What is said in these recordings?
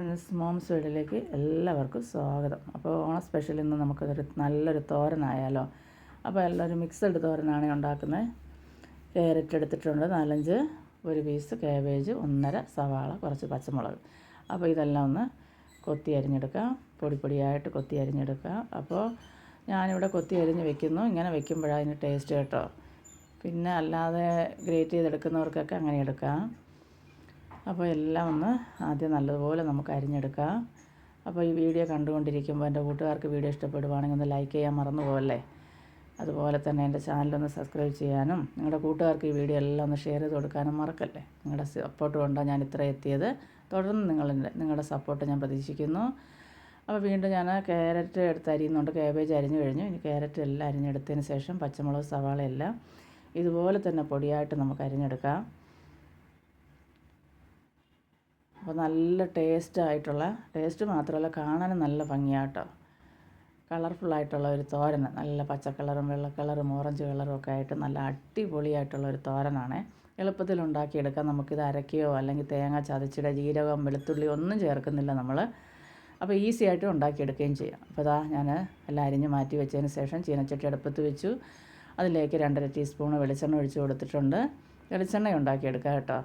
Friends moms വീടിലേക്ക് എല്ലാവർക്കും സ്വാഗതം. അപ്പോൾ ഓണ സ്പെഷ്യൽ ഇന്ന് നമുക്കൊരു നല്ലൊരു തോരനായാലോ? അപ്പോൾ എല്ലാവരും മിക്സഡ് തോരനാണ് ഉണ്ടാക്കുന്നത്. ക്യാരറ്റ് എടുത്തിട്ടുണ്ട് നാലഞ്ച് ഒരു പീസ് കാബേജ് ഒന്നര സവാള കുറച്ച് പച്ചമുളക്. അപ്പോൾ ഇതെല്ലാം ഒന്ന് കൊത്തി അരിഞ്ഞെടുക്കാം. പൊടിപ്പൊടിയായിട്ട് കൊത്തി അരിഞ്ഞെടുക്കാം. അപ്പോൾ ഞാനിവിടെ കൊത്തി അരിഞ്ഞ് വെക്കുന്നു. ഇങ്ങനെ വെക്കുമ്പോഴാണ് അതിന് ടേസ്റ്റ് കേട്ടോ. പിന്നെ അല്ലാതെ ഗ്രേറ്റ് ചെയ്തെടുക്കുന്നവർക്കൊക്കെ അങ്ങനെ എടുക്കാം. അപ്പോൾ എല്ലാം ഒന്ന് ആദ്യം നല്ലതുപോലെ നമുക്ക് അരിഞ്ഞെടുക്കാം. അപ്പോൾ ഈ വീഡിയോ കണ്ടുകൊണ്ടിരിക്കുമ്പോൾ എന്റെ കൂട്ടുകാർക്ക് വീഡിയോ ഇഷ്ടപ്പെടുവാണെങ്കിൽ ഒന്ന് ലൈക്ക് ചെയ്യാൻ മറന്നു പോകല്ലേ അതുപോലെ തന്നെ എന്റെ ചാനലൊന്ന് സബ്സ്ക്രൈബ് ചെയ്യാനും നിങ്ങളുടെ കൂട്ടുകാർക്ക് ഈ വീഡിയോ എല്ലാം ഒന്ന് ഷെയർ ചെയ്ത് കൊടുക്കാനും മറക്കല്ലേ? നിങ്ങളുടെ സപ്പോർട്ട് കൊണ്ടാണ് ഞാൻ ഇത്ര എത്തിയത്. തുടർന്ന് നിങ്ങളുടെ നിങ്ങളുടെ സപ്പോർട്ട് ഞാൻ പ്രതീക്ഷിക്കുന്നു. അപ്പോൾ വീണ്ടും ഞാൻ ക്യാരറ്റ് എടുത്ത് അരിയുന്നുണ്ട്. കാബേജ് അരിഞ്ഞു കഴിഞ്ഞു. ഇനി ക്യാരറ്റ് എല്ലാം അരിഞ്ഞെടുത്തതിന് ശേഷം പച്ചമുളക് സവാള എല്ലാം ഇതുപോലെ തന്നെ പൊടിയായിട്ട് നമുക്ക് അരിഞ്ഞെടുക്കാം. അപ്പോൾ നല്ല ടേസ്റ്റ് ആയിട്ടുള്ള ടേസ്റ്റ് മാത്രമല്ല കാണാനും നല്ല ഭംഗിയാട്ടോ. കളർഫുള്ളായിട്ടുള്ള ഒരു തോരൻ നല്ല പച്ച കളറും വെള്ള കളറും ഓറഞ്ച് കളറും ഒക്കെ ആയിട്ട് നല്ല അടിപൊളിയായിട്ടുള്ള ഒരു തോരനാണ്. എളുപ്പത്തിൽ ഉണ്ടാക്കിയെടുക്കാം. നമുക്കിത് അരക്കുകയോ അല്ലെങ്കിൽ തേങ്ങ ചതച്ചിടുക ജീരകം വെളുത്തുള്ളി ഒന്നും ചേർക്കുന്നില്ല നമ്മൾ അപ്പോൾ ഈസി ആയിട്ട് ഉണ്ടാക്കിയെടുക്കുകയും ചെയ്യാം. അപ്പോൾ അതാ ഞാൻ എല്ലാം അരിഞ്ഞ് മാറ്റി വെച്ചതിന് ശേഷം ചീനച്ചട്ടി അടുപ്പത്ത് വെച്ചു. അതിലേക്ക് രണ്ടര ടീസ്പൂൺ വെളിച്ചെണ്ണ ഒഴിച്ച് കൊടുത്തിട്ടുണ്ട്. വെളിച്ചെണ്ണ ഉണ്ടാക്കിയെടുക്കാം കേട്ടോ.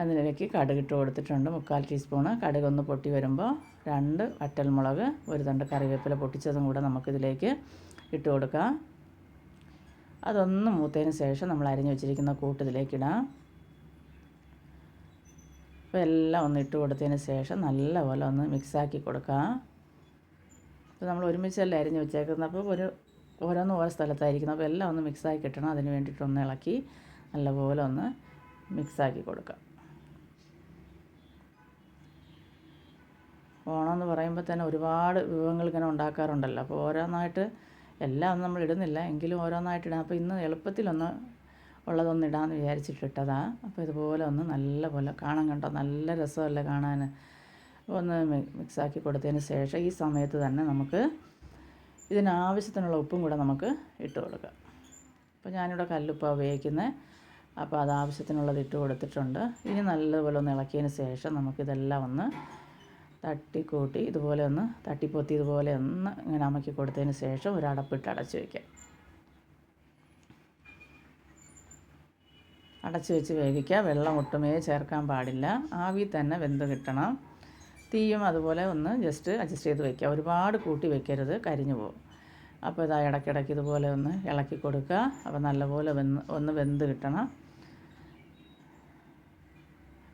അതിലേക്ക് കടുകിട്ട് കൊടുത്തിട്ടുണ്ട്. മുക്കാൽ ടീസ്പൂണ് കടുകൊന്ന് പൊട്ടി വരുമ്പോൾ രണ്ട് വറ്റൽമുളക് ഒരു തണ്ട് കറിവേപ്പില പൊട്ടിച്ചതും കൂടെ നമുക്കിതിലേക്ക് ഇട്ട് കൊടുക്കാം. അതൊന്ന് മൂത്തതിന് ശേഷം നമ്മൾ അരിഞ്ഞു വെച്ചിരിക്കുന്ന കൂട്ടിലേക്ക് ഇടാം. അപ്പോൾ എല്ലാം ഒന്ന് ഇട്ട് കൊടുത്തതിന് ശേഷം നല്ലപോലെ ഒന്ന് മിക്സാക്കി കൊടുക്കാം. അപ്പോൾ നമ്മൾ ഒരുമിച്ചല്ല അരിഞ്ഞ് വെച്ചേക്കുന്നത്. അപ്പോൾ ഒരു ഓരോന്നും ഓരോ സ്ഥലത്തായിരിക്കുന്നു. അപ്പോൾ എല്ലാം ഒന്ന് മിക്സാക്കി കിട്ടണം. അതിന് വേണ്ടിയിട്ടൊന്ന് ഇളക്കി നല്ലപോലെ ഒന്ന് മിക്സാക്കി കൊടുക്കാം. ഓണം എന്ന് പറയുമ്പോൾ തന്നെ ഒരുപാട് വിഭവങ്ങൾ ഇങ്ങനെ ഉണ്ടാക്കാറുണ്ടല്ലോ. അപ്പോൾ ഓരോന്നായിട്ട് എല്ലാം ഒന്നും നമ്മൾ ഇടുന്നില്ല. എങ്കിലും ഓരോന്നായിട്ട് ഇടാം. അപ്പോൾ ഇന്ന് എളുപ്പത്തിലൊന്ന് ഉള്ളതൊന്ന് ഇടാമെന്ന് വിചാരിച്ചിട്ടിട്ടതാ അപ്പോൾ ഇതുപോലെ ഒന്ന് നല്ല പോലെ കാണാൻ കണ്ടോ? നല്ല രസമല്ലേ കാണാൻ ഒന്ന് മിക്സാക്കി കൊടുത്തതിന് ശേഷം ഈ സമയത്ത് തന്നെ നമുക്ക് ഇതിനാവശ്യത്തിനുള്ള ഉപ്പും കൂടെ നമുക്ക് ഇട്ട് കൊടുക്കാം. അപ്പോൾ ഞാനിവിടെ കല്ലുപ്പാണ് ഉപയോഗിക്കുന്നത് അപ്പോൾ അത് ആവശ്യത്തിനുള്ളത് ഇട്ട് കൊടുത്തിട്ടുണ്ട്. ഇനി നല്ലതുപോലെ ഒന്ന് ഇളക്കിയതിന് ശേഷം നമുക്കിതെല്ലാം ഒന്ന് തട്ടിക്കൂട്ടി ഇതുപോലെ ഒന്ന് തട്ടിപ്പൊത്തി ഇതുപോലെ ഒന്ന് ഇങ്ങനെ അമക്കി കൊടുത്തതിന് ശേഷം ഒരു അടപ്പിട്ട് അടച്ച് വയ്ക്കാം. അടച്ചു വെച്ച് വേവിക്കുക വെള്ളം ഒട്ടുമേ ചേർക്കാൻ പാടില്ല. ആവി തന്നെ വെന്ത് കിട്ടണം. തീയും അതുപോലെ ഒന്ന് ജസ്റ്റ് അഡ്ജസ്റ്റ് ചെയ്ത് വയ്ക്കുക ഒരുപാട് കൂട്ടി വെക്കരുത്. കരിഞ്ഞു പോകും അപ്പോൾ ഇതാ ഇടയ്ക്കിടയ്ക്ക് ഇതുപോലെ ഒന്ന് ഇളക്കി കൊടുക്കുക. അപ്പോൾ നല്ലപോലെ വെന്ന് ഒന്ന് വെന്ത് കിട്ടണം.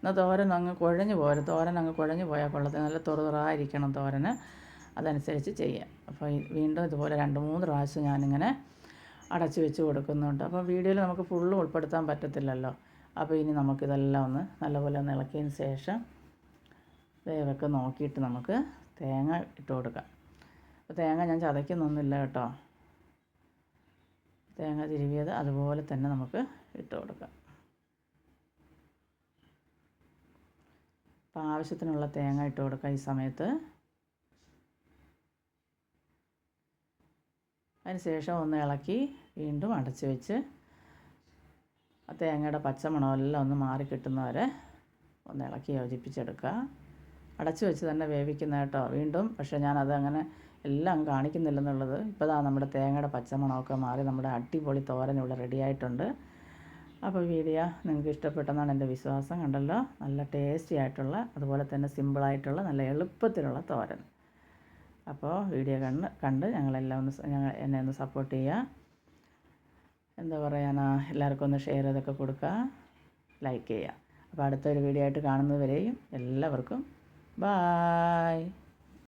എന്നാൽ തോരൻ അങ്ങ് കുഴഞ്ഞു പോര. തോരൻ അങ്ങ് കുഴഞ്ഞു പോയാൽ കൊള്ളത്തിൽ നല്ല തുറതുറായിരിക്കണം തോരന്. അതനുസരിച്ച് ചെയ്യാം. അപ്പോൾ വീണ്ടും ഇതുപോലെ രണ്ട് മൂന്ന് പ്രാവശ്യം ഞാനിങ്ങനെ അടച്ചു വെച്ച് കൊടുക്കുന്നുണ്ട്. അപ്പോൾ വീഡിയോയിൽ നമുക്ക് ഫുള്ള് ഉൾപ്പെടുത്താൻ പറ്റത്തില്ലല്ലോ. അപ്പോൾ ഇനി നമുക്കിതെല്ലാം ഒന്ന് നല്ലപോലെ ഒന്ന് ഇളക്കിയതിന് ശേഷം വേവൊക്കെ നോക്കിയിട്ട് നമുക്ക് തേങ്ങ ഇട്ട് കൊടുക്കാം. അപ്പോൾ തേങ്ങ ഞാൻ ചതയ്ക്കുന്നൊന്നുമില്ല കേട്ടോ. തേങ്ങ തിരുവിയത് അതുപോലെ തന്നെ നമുക്ക് ഇട്ട് കൊടുക്കാം. അപ്പോൾ ആവശ്യത്തിനുള്ള തേങ്ങ ഇട്ട് കൊടുക്കുക ഈ സമയത്ത്. ശേഷം ഒന്ന് ഇളക്കി വീണ്ടും അടച്ച് വെച്ച് ആ തേങ്ങയുടെ പച്ചമണമെല്ലാം ഒന്ന് മാറി കിട്ടുന്നവരെ ഒന്ന് ഇളക്കി യോജിപ്പിച്ചെടുക്കുക. അടച്ച് വെച്ച് തന്നെ വേവിക്കുന്ന കേട്ടോ വീണ്ടും. പക്ഷേ ഞാനത് അങ്ങനെ എല്ലാം കാണിക്കുന്നില്ലെന്നുള്ളത്. ഇപ്പോൾ നമ്മുടെ തേങ്ങയുടെ പച്ചമണമൊക്കെ മാറി നമ്മുടെ അടിപൊളി തോരൻ റെഡിയായിട്ടുണ്ട് അപ്പോൾ വീഡിയോ നിങ്ങൾക്ക് ഇഷ്ടപ്പെട്ടെന്നാണ് എന്റെ വിശ്വാസം കണ്ടല്ലോ? നല്ല ടേസ്റ്റി ആയിട്ടുള്ള അതുപോലെ തന്നെ സിമ്പിളായിട്ടുള്ള നല്ല എളുപ്പത്തിലുള്ള തോരൻ. അപ്പോൾ വീഡിയോ കണ്ട് കണ്ട് ഞങ്ങളെല്ലാം ഒന്ന് ഞങ്ങൾ എന്നെ ഒന്ന് സപ്പോർട്ട് ചെയ്യുക. എന്താ പറയാനാ എല്ലാവർക്കും ഒന്ന് ഷെയർ ചെയ്തൊക്കെ കൊടുക്കുക ലൈക്ക് ചെയ്യുക. അപ്പോൾ അടുത്തൊരു വീഡിയോ ആയിട്ട് കാണുന്നതുവരെയും എല്ലാവർക്കും ബായ്